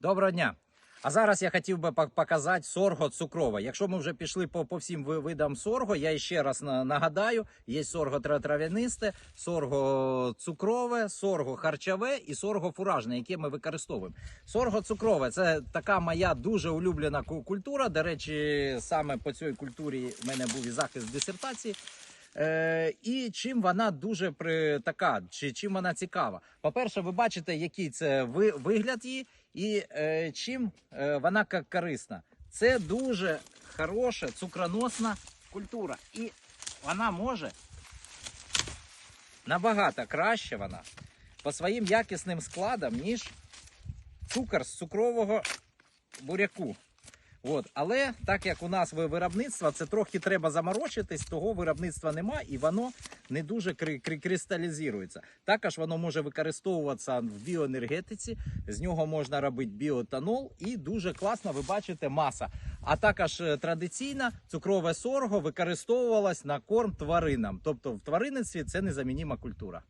Доброго дня. А зараз я хотів би показати сорго цукрове. Якщо ми вже пішли по, по всім видам сорго, я ще раз нагадаю: є сорго трав'янисте, сорго цукрове, сорго харчове і сорго фуражне, яке ми використовуємо. Сорго цукрове це така моя дуже улюблена культура. До речі, саме по цій культурі в мене був і захист дисертації. Е, і чим вона дуже при, така, чи чим вона цікава? По-перше, ви бачите, який це ви, вигляд її, і е, чим е, вона корисна. Це дуже хороша цукроносна культура. І вона може набагато краще вона по своїм якісним складам, ніж цукор з цукрового буряку. От. Але так як у нас ви- виробництво, це трохи треба заморочитись, того виробництва нема і воно не дуже кри- кри- кристалізується. Також воно може використовуватися в біоенергетиці, з нього можна робити біоетанол і дуже класно, ви бачите, маса. А також е, традиційно цукрове сорго використовувалось на корм тваринам. Тобто в тваринництві це незамініма культура.